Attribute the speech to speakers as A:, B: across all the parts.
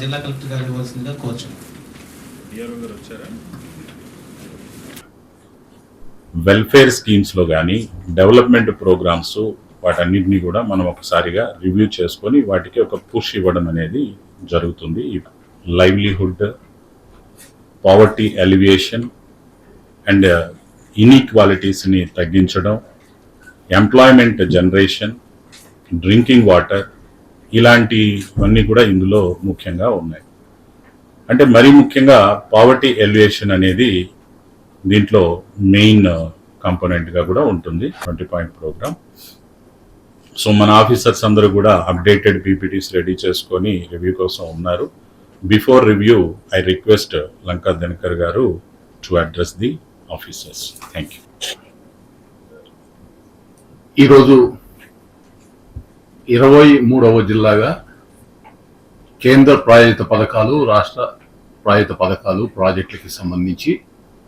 A: జిల్లా కలెక్టర్ గారు ఇవ్వాల్సిందిగా కోరుచు
B: వెల్ఫేర్ స్కీమ్స్లో కానీ డెవలప్మెంట్ ప్రోగ్రామ్స్ వాటన్నిటిని కూడా మనం ఒకసారిగా రివ్యూ చేసుకొని వాటికి ఒక పుష్ ఇవ్వడం అనేది జరుగుతుంది. లైవ్లీహుడ్ పావర్టీ ఎలివియేషన్ అండ్ ఇన్ఈక్వాలిటీస్ని తగ్గించడం ఎంప్లాయ్మెంట్ జనరేషన్ డ్రింకింగ్ వాటర్ ఇలాంటివన్నీ కూడా ఇందులో ముఖ్యంగా ఉన్నాయి. అంటే మరీ ముఖ్యంగా పావర్టీ ఎలివేషన్ అనేది దీంట్లో మెయిన్ కాంపోనెంట్గా uh, కూడా ఉంటుంది. Twenty point programme. సో మన ఆఫీసర్స్ అందరూ కూడా అప్డేటెడ్ పీపీటీస్ రెడీ చేసుకొని రివ్యూ కోసం ఉన్నారు. Before review I request Lanka Dinakar గారు to address the officers thank you
C: ఈరోజు ఇరవై మూడవ జిల్లాగా కేంద్ర ప్రాయోజిత పథకాలు రాష్ట్ర ప్రాయోజిత పథకాలు ప్రాజెక్టులకి సంబంధించి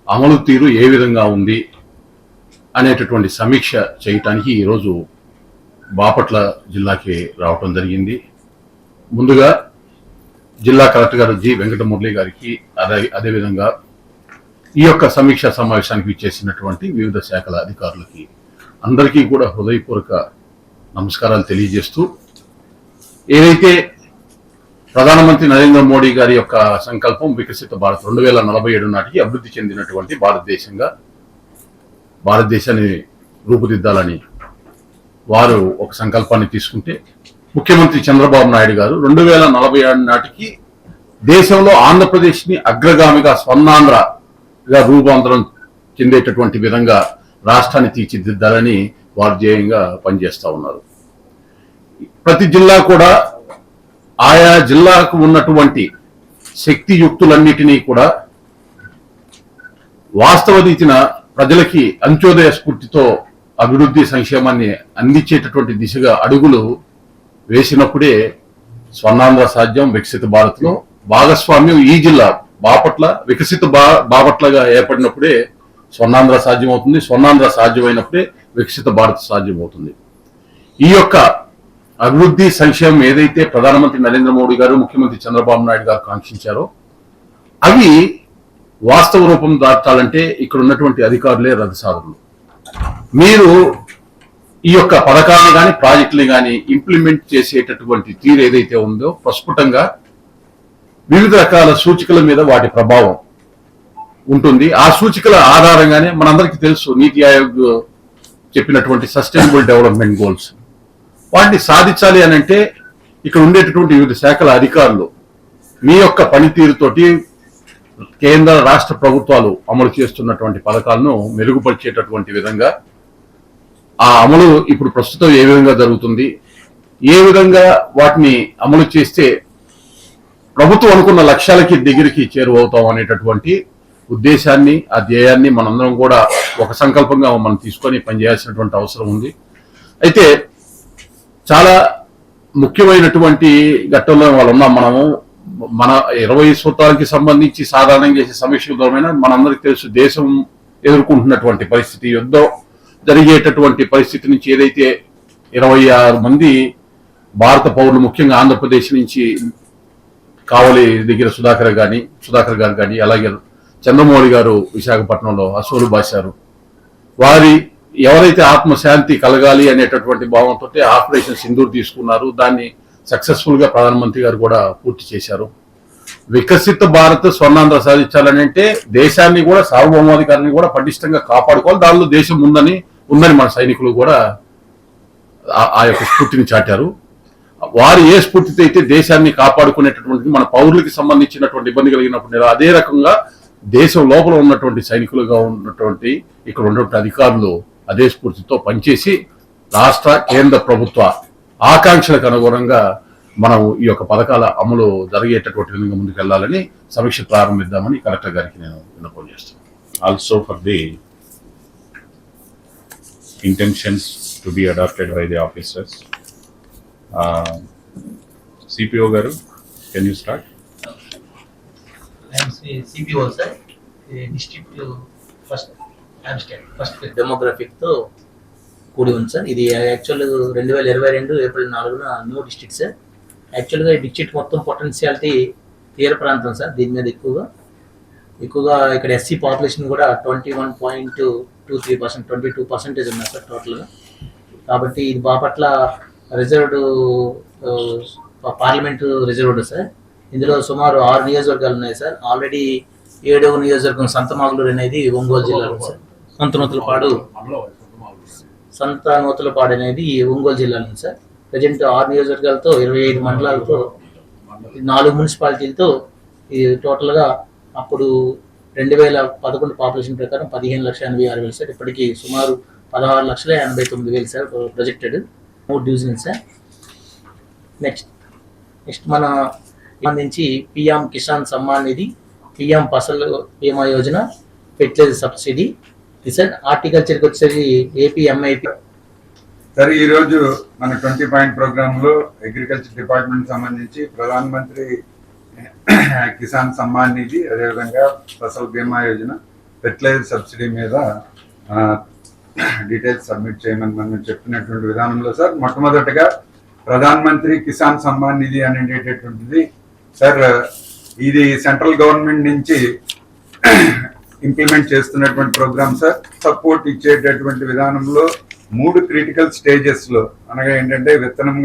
C: అమలు తీరు ఏ విధంగా ఉంది అనేటటువంటి సమీక్ష చేయటానికి ఈరోజు బాపట్ల జిల్లాకి రావటం జరిగింది. ముందుగా జిల్లా కలెక్టర్ గారు జి. వెంకటమురళి గారికి అదే అదేవిధంగా ఈ యొక్క సమీక్ష సమావేశానికి ఇచ్చేసినటువంటి వివిధ శాఖల అధికారులకి అందరికీ కూడా హృదయపూర్వక నమస్కారాలు తెలియజేస్తూ ఏదైతే ప్రధానమంత్రి నరేంద్ర మోడీ గారి యొక్క సంకల్పం వికసిత భారత్ రెండు వేల నలభై ఏడు నాటికి అభివృద్ధి చెందినటువంటి భారతదేశంగా భారతదేశాన్ని రూపుదిద్దాలని వారు ఒక సంకల్పాన్ని తీసుకుంటే ముఖ్యమంత్రి చంద్రబాబు నాయుడు గారు రెండు వేల నలభై ఏడు నాటికి దేశంలో ఆంధ్రప్రదేశ్ని అగ్రగామిగా స్వర్ణాంధ్రగా రూపాంతరం చెందేటటువంటి విధంగా రాష్ట్రాన్ని తీర్చిదిద్దాలని వారు ధ్యేయంగా పనిచేస్తా ఉన్నారు. ప్రతి జిల్లా కూడా ఆయా జిల్లాకు ఉన్నటువంటి శక్తియుక్తులన్నిటినీ కూడా వాస్తవ రీతిన ప్రజలకి అంత్యోదయ స్ఫూర్తితో అభివృద్ధి సంక్షేమాన్ని అందించేటటువంటి దిశగా అడుగులు వేసినప్పుడే స్వర్ణాంధ్ర సాధ్యం వికసిత భారత్లో భాగస్వామ్యం ఈ జిల్లా బాపట్ల వికసిత బా బాపట్లగా ఏర్పడినప్పుడే స్వర్ణాంధ్ర సాధ్యం అవుతుంది. స్వర్ణాంధ్ర సాధ్యమైనప్పుడే వికసిత భారత్ సాధ్యమవుతుంది. ఈ యొక్క అభివృద్ధి సంక్షేమం ఏదైతే ప్రధానమంత్రి నరేంద్ర మోడీ గారు ముఖ్యమంత్రి చంద్రబాబు నాయుడు గారు కాంక్షించారో అవి వాస్తవ రూపం దాటాలంటే ఇక్కడ ఉన్నటువంటి అధికారులే రథసాధులు మీరు ఈ యొక్క పథకాలను కానీ ప్రాజెక్టులు కానీ ఇంప్లిమెంట్ చేసేటటువంటి తీరు ఏదైతే ఉందో ప్రస్ఫుటంగా వివిధ రకాల సూచికల మీద వాటి ప్రభావం ఉంటుంది. ఆ సూచికల ఆధారంగానే మనందరికీ తెలుసు నీతి ఆయోగ్ చెప్పినటువంటి సస్టైనబుల్ డెవలప్మెంట్ గోల్స్ వాటిని సాధించాలి అని అంటే ఇక్కడ ఉండేటటువంటి వివిధ శాఖల అధికారులు మీ యొక్క పనితీరుతోటి కేంద్ర రాష్ట్ర ప్రభుత్వాలు అమలు చేస్తున్నటువంటి పథకాలను మెరుగుపరిచేటటువంటి విధంగా ఆ అమలు ఇప్పుడు ప్రస్తుతం ఏ విధంగా జరుగుతుంది? ఏ విధంగా వాటిని అమలు చేస్తే ప్రభుత్వం అనుకున్న లక్ష్యాలకి దగ్గరికి చేరువవుతాం అనేటటువంటి ఉద్దేశాన్ని ఆ ధ్యేయాన్ని మనందరం కూడా ఒక సంకల్పంగా మనం తీసుకొని పనిచేయాల్సినటువంటి అవసరం ఉంది. అయితే చాలా ముఖ్యమైనటువంటి ఘట్టంలో వాళ్ళు ఉన్నాం మనము. మన ఇరవై సూత్రాలకి సంబంధించి సాధారణంగా చేసే సమీక్ష దూరమైన మనందరికీ తెలుసు దేశం ఎదుర్కొంటున్నటువంటి పరిస్థితి యుద్ధం జరిగేటటువంటి పరిస్థితి నుంచి ఏదైతే ఇరవై ఆరు మంది భారత పౌరులు ముఖ్యంగా ఆంధ్రప్రదేశ్ నుంచి కావలి దగ్గర సుధాకర్ గాని సుధాకర్ గారు కానీ అలాగే చంద్రమౌళి గారు విశాఖపట్నంలో అసోలు బాశారు. వారి ఎవరైతే ఆత్మశాంతి కలగాలి అనేటటువంటి భావంతో ఆపరేషన్ సింధూర్ తీసుకున్నారు. దాన్ని సక్సెస్ఫుల్గా ప్రధానమంత్రి గారు కూడా పూర్తి చేశారు. వికసిత భారత్ స్వర్ణాంధ్ర సాధించాలని అంటే దేశాన్ని కూడా సార్వభౌమాధికారాన్ని కూడా పటిష్టంగా కాపాడుకోవాలి. దానిలో దేశం ఉందని ఉందని మన సైనికులు కూడా ఆ- ఆ యొక్క స్ఫూర్తిని చాటారు. వారు ఏ స్ఫూర్తితో అయితే దేశాన్ని కాపాడుకునేటటువంటి మన పౌరులకి సంబంధించినటువంటి ఇబ్బంది కలిగినప్పుడు అదే రకంగా దేశం లోపల ఉన్నటువంటి సైనికులుగా ఉన్నటువంటి ఇక్కడ ఉన్నటువంటి అధికారులు అదే స్ఫూర్తితో పనిచేసి రాష్ట్ర కేంద్ర ప్రభుత్వ ఆకాంక్షలకు అనుగుణంగా మనం ఈ యొక్క పథకాల అమలు జరిగేటటువంటి విధంగా ముందుకు వెళ్ళాలని సమీక్ష ప్రారంభిద్దామని కలెక్టర్ గారికి నేను విన్నపం
B: చేస్తాను also for the intentions to be adapted by the officers CPO గారు can you
D: start CPO sir district first ఆమ్స్టెడ్ first డెమోగ్రఫిక్తో కూడి ఉంది సార్ ఇది యాక్చువల్ రెండు వేల ఇరవై రెండు ఏప్రిల్ నాలుగున న్యూ డిస్ట్రిక్ట్ సార్ యాక్చువల్గా ఈ డిస్ట్రిక్ట్ మొత్తం పొటెన్షియాలిటీ తీర ప్రాంతం సార్ దీని మీద ఎక్కువగా ఎక్కువగా ఇక్కడ ఎస్సీ పాపులేషన్ కూడా twenty one point two three percent twenty two percentage ఉన్నారు సార్ టోటల్గా కాబట్టి ఇది Bapatla reserved parliament reserved sir ఇందులో సుమారు ఆరు నియోజకవర్గాలు ఉన్నాయి సార్. ఆల్రెడీ ఏడవ నియోజకవర్గం సంతమాగులూరు అనేది ఒంగోలు జిల్లాలో సార్. సంతనూతలపాడు సంత నూతలపాడు అనేది ఒంగోలు జిల్లాలో సార్. ప్రజెంట్ ఆరు నియోజకవర్గాలతో ఇరవై ఐదు మండలాలతో నాలుగు మున్సిపాలిటీలతో ఈ టోటల్గా అప్పుడు రెండు వేల పదకొండు పాపులేషన్ ప్రకారం పదిహేను లక్షల ఎనభై ఆరు వేలు సార్. ఇప్పటికీ సుమారు పదహారు లక్షల ఎనభై తొమ్మిది వేలు సార్ ప్రొజెక్టెడ్ మూడు డివిజన్ సార్. నెక్స్ట్ నెక్స్ట్ మన సంబంధించి PM Kisan Samman Nidhi PM Fasal Bima Yojana fertiliser subsidy. ఇది హార్టికల్చర్కి వచ్చేది ఏపీ ఎంఐపి.
E: సరే ఈరోజు మన ట్వంటీ పాయింట్ ప్రోగ్రాంలో అగ్రికల్చర్ డిపార్ట్మెంట్ సంబంధించి ప్రధాన మంత్రి కిసాన్ సమ్మాన్ నిధి అదేవిధంగా ఫసల్ బీమా యోజన ఫెర్టిలైజర్ సబ్సిడీ మీద. డీటెయిల్స్ సబ్మిట్ చేయమని మనం చెప్పినటువంటి విధానంలో సార్ మొట్టమొదటిగా ప్రధాన మంత్రి కిసాన్ సమ్మాన్ నిధి అనేటటువంటిది సార్ ఇది సెంట్రల్ గవర్నమెంట్ నుంచి ఇంప్లిమెంట్ చేస్తున్నటువంటి ప్రోగ్రామ్ సార్. సపోర్ట్ ఇచ్చేటటువంటి విధానంలో మూడు క్రిటికల్ స్టేజెస్లో అనగా ఏంటంటే విత్తనం